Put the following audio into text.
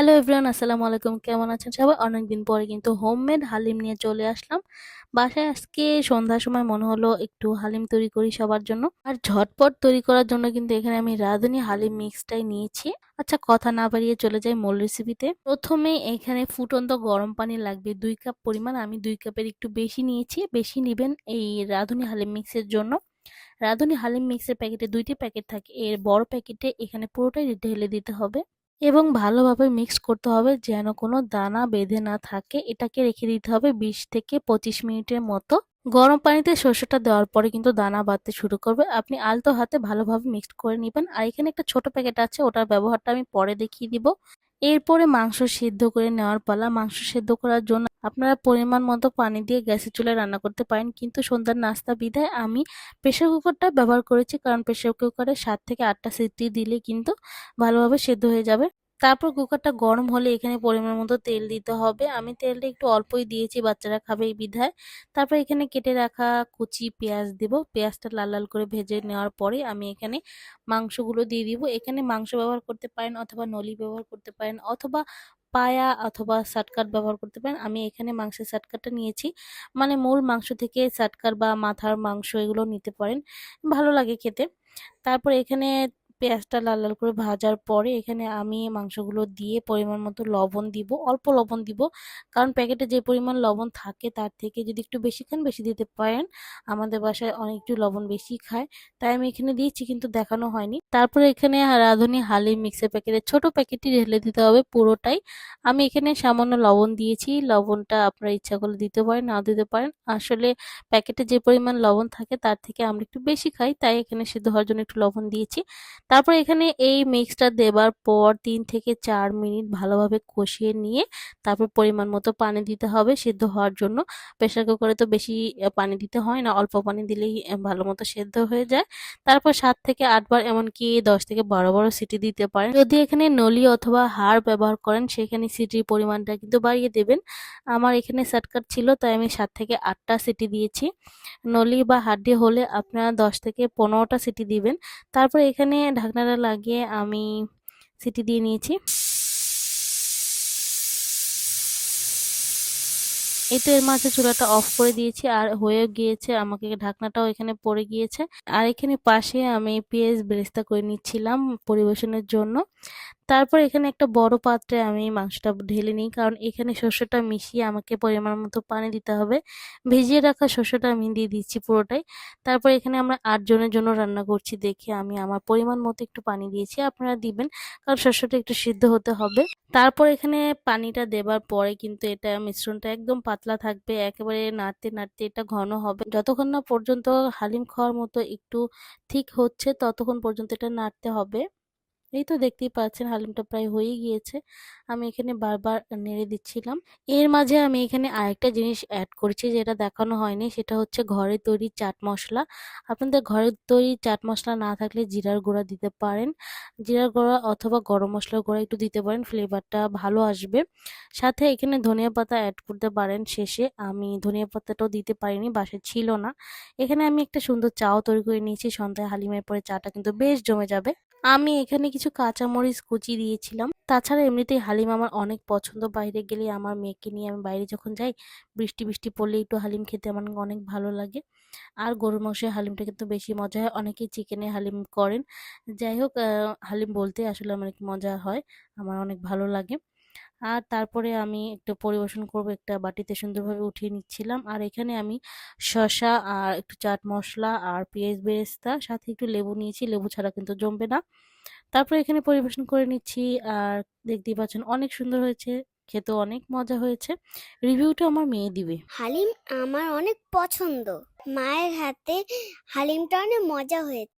Hello everyone আসসালামু আলাইকুম। কেমন আছেন সবাই? অনেকদিন পরে কিন্তু হোমমেড হালিম নিয়ে চলে আসলাম। বাসায় আজকে সন্ধ্যার সময় মনে হলো একটু হালিম তৈরি করি সবার জন্য। আর ঝটপট তৈরি করার জন্য কিন্তু এখানে আমি রাঁধুনি হালিম মিক্সটাই নিয়েছি। আচ্ছা কথা না বাড়িয়ে চলে যাই মূল রেসিপিতে প্রথমে এখানে ফুটন্ত গরম পানি লাগবে দুই কাপ পরিমাণ। আমি দুই কাপের একটু বেশি নিয়েছি। বেশি নেবেন এই রাঁধুনি হালিম মিক্সের জন্য। রাঁধুনি হালিম মিক্সের প্যাকেটে দুইটি প্যাকেট থাকে। এর বড় প্যাকেটে এখানে পুরোটাই ঢেলে দিতে হবে। এবং ভালোভাবে মিক্স করতে হবে যেন কোনো দানা বেঁধে না থাকে। এটাকে রেখে দিতে হবে বিশ থেকে পঁচিশ মিনিটের মতো। গরম পানিতে শস্যটা দেওয়ার পরে কিন্তু দানা বাঁধতে শুরু করবে। আপনি আলতো হাতে ভালোভাবে মিক্সড করে নেবেন। আর এখানে একটা ছোট প্যাকেট আছে, ওটার ব্যবহারটা আমি পরে দেখিয়ে দিব। এরপরে মাংস সিদ্ধ করে নেওয়ার পালা। মাংস সিদ্ধ করার জন্য আপনারা পরিমাণ মতো পানি দিয়ে গ্যাসের চুলায় রান্না করতে পারেন। কিন্তু সন্ধ্যার নাস্তা বিধায় আমি প্রেশার কুকারটা ব্যবহার করেছি। কারণ প্রেশার কুকারে সাত থেকে আটটা সিটি দিলে কিন্তু ভালোভাবে সেদ্ধ হয়ে যাবে। তারপর কুকারটা গরম হলে এখানে পরিমাণ মতো তেল দিতে হবে। আমি তেলটা একটু অল্পই দিয়েছি, বাচ্চারা খাবে এই বিধায়। তারপর এখানে কেটে রাখা কুচি পেঁয়াজ দেব। পেঁয়াজটা লাল লাল করে ভেজে নেওয়ার পরে আমি এখানে মাংসগুলো দিয়ে দিব। এখানে মাংস ব্যবহার করতে পারেন অথবা নলি ব্যবহার করতে পারেন অথবা পায়া অথবা সাটকাট ব্যবহার করতে পারেন। আমি এখানে মাংসের সাটকাটটা নিয়েছি। মানে মূল মাংস থেকে সাটকার বা মাথার মাংস এগুলো নিতে পারেন। ভালো লাগে খেতে। তারপর এখানে পেঁয়াজটা লাল লাল করে ভাজার পরে এখানে আমি মাংসগুলো দিয়ে পরিমাণ মতো লবণ দিব, অল্প লবণ দিব। কারণ প্যাকেটে যে পরিমাণ লবণ থাকে তার থেকে যদি একটু বেশি খান, বেশি দিতে পারেন। আমাদের বাসায় অনেক একটু লবণ বেশি খায়, তাই আমি এখানে দিয়েছি কিন্তু দেখানো হয়নি। তারপরে এখানে রাঁধুনি হালিম মিক্সের প্যাকেটের ছোট প্যাকেটটি ঢেলে দিতে হবে পুরোটাই। আমি এখানে সামান্য লবণ দিয়েছি, লবণটা আপনার ইচ্ছা করলে দিতে পারেন না দিতে পারেন। আসলে প্যাকেটে যে পরিমাণ লবণ থাকে তার থেকে আমরা একটু বেশি খাই, তাই এখানে সিদ্ধ হওয়ার জন্য একটু লবণ দিয়েছি। তারপর এখানে এই মিক্সটা দেবার পর তিন থেকে চার মিনিট ভালোভাবে কষিয়ে নিয়ে তারপর পরিমাণ মতো পানি দিতে হবে সিদ্ধ হওয়ার জন্য। প্রেশার কুকারে তো বেশি পানি দিতে হয় না, অল্প পানি দিলেই ভালো মতো সেদ্ধ হয়ে যায়। তারপর সাত থেকে আটবার এমনকি দশ থেকে বারো বারো সিটি দিতে পারেন। যদি এখানে নলি অথবা হাড় ব্যবহার করেন, সেখানে সিটির পরিমাণটা কিন্তু বাড়িয়ে দেবেন। আমার এখানে সাটকাট ছিল, তাই আমি সাত থেকে আটটা সিটি দিয়েছি। নলি বা হাড্ডি হলে আপনারা দশ থেকে পনেরোটা সিটি দিবেন। তারপর এখানে ঢাকনাটা লাগিয়ে আমি সিটি দিয়ে নিয়েছি। এই তো এর মাঝে চুলাটা অফ করে দিয়েছি আর হয়ে গিয়েছে, আমাকে ঢাকনাটাও এখানে পড়ে গিয়েছে। আর এখানে পাশে আমি পেঁয়াজ বেরেস্তা করে নিচ্ছিলাম পরিবেশনের জন্য। তারপর এখানে একটা বড় পাত্রে আমি মাংসটা ঢেলে নিই, কারণ এখানে শস্যটা মিশিয়ে আমাকে পরিমাণ মতো পানি দিতে হবে। ভিজিয়ে রাখা শস্যটা আমি দিয়ে দিচ্ছি পুরোটাই। তারপর এখানে আমরা আটজনের জন্য রান্না করছি দেখে আমি আমার পরিমাণ মতো একটু পানি দিয়েছি, আপনারা দিবেন, কারণ শস্যটা একটু সিদ্ধ হতে হবে। তারপর এখানে পানিটা দেবার পরে কিন্তু এটা মিশ্রণটা একদম পাতলা থাকবে, একেবারে নাড়তে নাড়তে এটা ঘন হবে। যতক্ষণ না পর্যন্ত হালিম খাওয়ার মতো একটু ঠিক হচ্ছে, ততক্ষণ পর্যন্ত এটা নাড়তে হবে। এই তো দেখতেই পাচ্ছেন হালিমটা প্রায় হয়ে গিয়েছে। আমি এখানে বারবার নেড়ে দিচ্ছিলাম। এর মাঝে আমি এখানে আরেকটা জিনিস অ্যাড করেছি যেটা দেখানো হয়নি, সেটা হচ্ছে ঘরে তৈরি চাট মশলা। আপনাদের ঘরের তৈরি চাট মশলা না থাকলে জিরার গুঁড়া দিতে পারেন। জিরার গুঁড়া অথবা গরম মশলার গুঁড়া একটু দিতে পারেন ফ্লেভারটা ভালো আসবে। সাথে এখানে ধনিয়া পাতা অ্যাড করতে পারেন শেষে। আমি ধনিয়া পাতাটাও দিতে পারিনি বাসায় ছিল না। এখানে আমি একটা সুন্দর চাও তৈরি করে নিয়েছি, সন্ধ্যায় হালিমের পরে চাটা কিন্তু বেশ জমে যাবে। আমি এখানে কিছু কাঁচামরিচ কুচি দিয়েছিলাম। তাছাড়া এমনিতেই হালিম আমার অনেক পছন্দ। বাইরে গেলে আমার মেয়েকে নিয়ে আমি বাইরে যখন যাই, বৃষ্টি বৃষ্টি পড়লে একটু হালিম খেতে আমার অনেক ভালো লাগে। আর গরুর মাংসের হালিমটা কিন্তু বেশি মজা হয়। অনেকেই চিকেনে হালিম করেন। যাই হোক হালিম বলতে আসলে অনেক মজা হয়। আমার অনেক ভালো লাগে। আর তারপরে আমি একটু পরিবেশন করব, একটা বাটিতে সুন্দরভাবে উঠিয়ে নিচ্ছিলাম। আর এখানে আমি শসা আর একটু চাট মশলা আর পেঁয়াজ বেরেস্তা, সাথে একটু লেবু নিয়েছি। লেবু ছাড়া কিন্তু জমবে না। তারপরে এখানে পরিবেশন করে নিচ্ছি আর দেখতেই পাচ্ছেন অনেক সুন্দর হয়েছে, খেতেও অনেক মজা হয়েছে। রিভিউটা আমার মেয়ে দিবে। হালিম আমার অনেক পছন্দ। মায়ের হাতে হালিমটা অনেক মজা হয়েছে